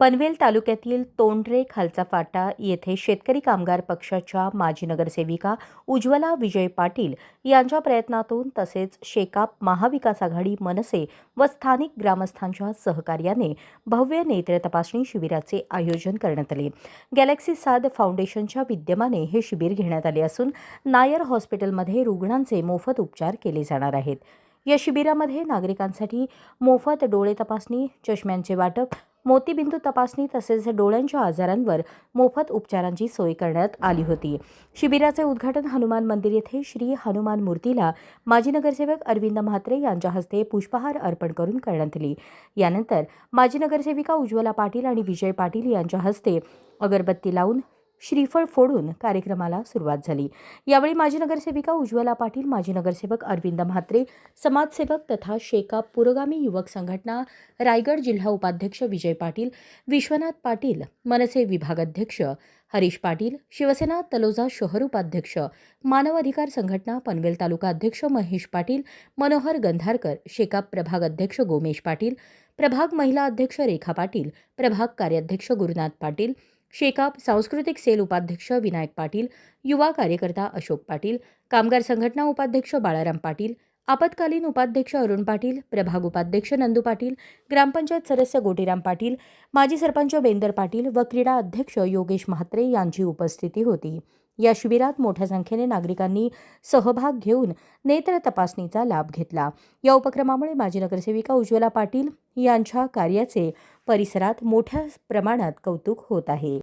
पनवेल तालुक्यातील तोंडरे खालचा फाटा येथे शेतकरी कामगार पक्षाच्या माजी नगरसेविका उज्ज्वला विजय पाटील यांच्या प्रयत्नातून तसेच शेकाप महाविकास आघाडी मनसे व स्थानिक ग्रामस्थांच्या सहकार्याने भव्य नेत्र तपासणी शिबिराचे आयोजन करण्यात आले. गॅलेक्सी साद फाउंडेशनच्या विद्यमाने हे शिबिर घेण्यात आले असून नायर हॉस्पिटलमध्ये रुग्णांचे मोफत उपचार केले जाणार आहेत. या शिबिरामध्ये नागरिकांसाठी मोफत डोळे तपासणी चष्म्यांचे वाटप मोतीबिंदू तपासणी तसेच डोळ्यांच्या आजारांवर मोफत उपचारांची सोय करण्यात आली होती. शिबिराचे उद्घाटन हनुमान मंदिर येथे श्री हनुमान मूर्तीला माजी नगरसेवक अरविंद म्हात्रे यांच्या हस्ते पुष्पहार अर्पण करून करण्यात आली. यानंतर माजी नगरसेविका उज्ज्वला पाटील आणि विजय पाटील यांच्या हस्ते अगरबत्ती लावून श्रीफळ फोडून कार्यक्रमाला सुरुवात झाली. यावेळी माजी नगरसेविका उज्ज्वला पाटील माजी नगरसेवक अरविंद म्हात्रे समाजसेवक तथा शेकाप पुरोगामी युवक संघटना रायगड जिल्हा उपाध्यक्ष विजय पाटील विश्वनाथ पाटील मनसे विभागाध्यक्ष हरीश पाटील शिवसेना तलोजा शहर उपाध्यक्ष मानव अधिकार संघटना पनवेल तालुका अध्यक्ष महेश पाटील मनोहर गंधारकर शेकाप प्रभाग अध्यक्ष गोमेश पाटील प्रभाग महिला अध्यक्ष रेखा पाटील प्रभाग कार्याध्यक्ष गुरुनाथ पाटील शेकाप सांस्कृतिक सेल उपाध्यक्ष विनायक पाटील युवा कार्यकर्ता अशोक पाटील कामगार संघटना उपाध्यक्ष बाळाराम पाटील आपत्कालीन उपाध्यक्ष अरुण पाटील प्रभाग उपाध्यक्ष नंदू पाटील ग्रामपंचायत सदस्य गोटीराम पाटील माजी सरपंच बेंदर पाटील व क्रीडा अध्यक्ष योगेश म्हात्रे यांची उपस्थिती होती. या शिबिरात मोठ्या संख्येने नागरिकांनी सहभाग घेऊन नेत्र तपासणीचा लाभ घेतला. या उपक्रमामुळे माजी नगरसेविका उज्ज्वला पाटील यांच्या कार्याचे परिसरात मोठ्या प्रमाणात कौतुक होत आहे.